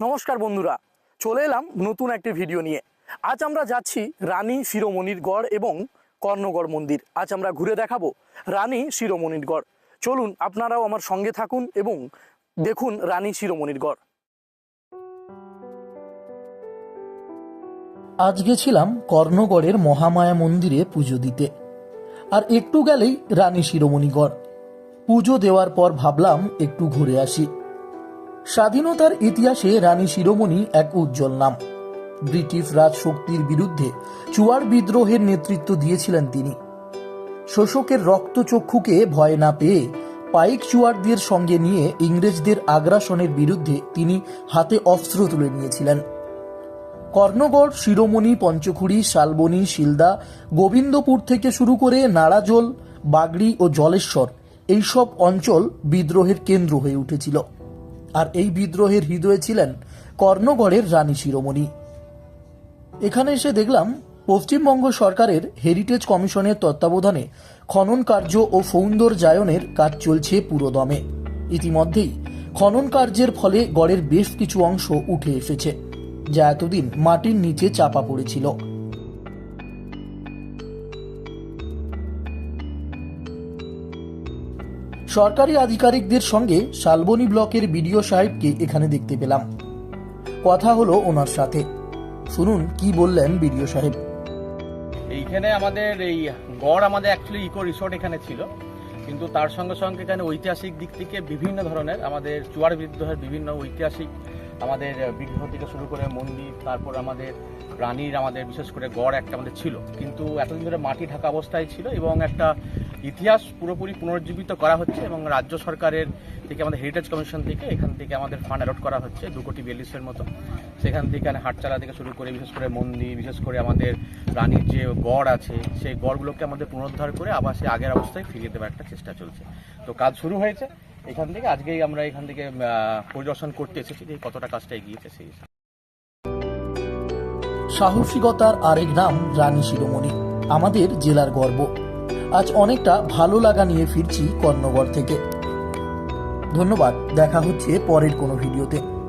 নমস্কার বন্ধুরা, চলে এলাম নতুন একটি ভিডিও নিয়ে। আজ আমরা যাচ্ছি রানী শিরোমণির গড় এবং কর্ণগড় মন্দির। আজ আমরা ঘুরে দেখাবো রানী শিরোমণির গড়। চলুন আপনারাও আমার সঙ্গে থাকুন এবং দেখুন রানী শিরোমণির গড়। আজ গেছিলাম কর্ণগড়ের মহামায়া মন্দিরে পুজো দিতে। আর একটু গেলেই রানী শিরোমণিগড় পুজো দেওয়ার পর ভাবলাম একটু ঘুরে আসি। স্বাধীনতার ইতিহাসে রানী শিরোমণি এক উজ্জ্বল নাম। ব্রিটিশ রাজশক্তির বিরুদ্ধে চুয়ার বিদ্রোহের নেতৃত্ব দিয়েছিলেন তিনি। শোষকের রক্তচক্ষুকে ভয় না পেয়ে পাইক চুয়ারদের সঙ্গে নিয়ে ইংরেজদের আগ্রাসনের বিরুদ্ধে তিনি হাতে অস্ত্র তুলে নিয়েছিলেন। কর্ণগড়, শিরোমণি পঞ্চখুড়ি শালবনী, শিলদা, গোবিন্দপুর থেকে শুরু করে নাড়াজোল, বাগড়ি ও জলেশ্বর এইসব অঞ্চল বিদ্রোহের কেন্দ্র হয়ে উঠেছিল। আর এই বিদ্রোহের হৃদয়ে ছিলেন কর্ণগড়ের রানী শিরোমণি। এখানে এসে দেখলাম, পশ্চিমবঙ্গ সরকারের হেরিটেজ কমিশনের তত্ত্বাবধানে খনন কার্য ও সৌন্দর্যায়নের কাজ চলছে পুরোদমে। ইতিমধ্যেই খনন কার্যের ফলে গড়ের বেশ কিছু অংশ উঠে এসেছে, যা এতদিন মাটির নিচে চাপা পড়েছিল। সরকারি আধিকারিকদের সঙ্গে শালবনী ব্লকের বিডিও সাহেবকে এখানে দেখতে পেলাম। কথা হলো ওনার সাথে। শুনুন কি বললেন বিডিও সাহেব। এইখানে আমাদের এই গড় আমাদের অ্যাকচুয়ালি ইকো রিসোর্ট এখানে ছিল। কিন্তু তার সঙ্গে সঙ্গে এখানে ঐতিহাসিক দিক থেকে বিভিন্ন ধরনের আমাদের চুয়ার বিদ্রোহের বিভিন্ন ঐতিহাসিক আমাদের বিগ্রহ থেকে শুরু করে মন্দির, তারপর আমাদের রানীর আমাদের বিশেষ করে গড় একটা আমাদের ছিল। কিন্তু এতদিন ধরে মাটি ঢাকা অবস্থায় ছিল এবং একটা ইতিহাস পুরোপুরি পুনর্জীবিত করা হচ্ছে এবং রাজ্য সরকারের থেকে আমাদের হেরিটেজ কমিশন থেকে এখান থেকে আমাদের ফান্ড অ্যালট করা হচ্ছে দু কোটি বিয়াল্লিশের মতো। সেখান থেকে হাটচালা থেকে শুরু করে, বিশেষ করে মন্দির, বিশেষ করে আমাদের রানীর যে গড় আছে, সেই গড়গুলোকে আমাদের পুনরুদ্ধার করে আবার সেই আগের অবস্থায় ফিরিয়ে দেওয়ার একটা চেষ্টা চলছে। তো কাজ শুরু হয়েছে। এখান থেকে আজকেই আমরা এখান থেকে পরিদর্শন করতে এসেছি যে কতটা কাজটা এগিয়েছে সেই সাহসিকতার আরেক নাম রানী শিরোমণি। আমাদের জেলার গর্ব। আজ অনেকটা ভালো লাগা নিয়ে ফিরছি কর্ণগড় থেকে। ধন্যবাদ দেখা হচ্ছে পরের কোনো ভিডিওতে।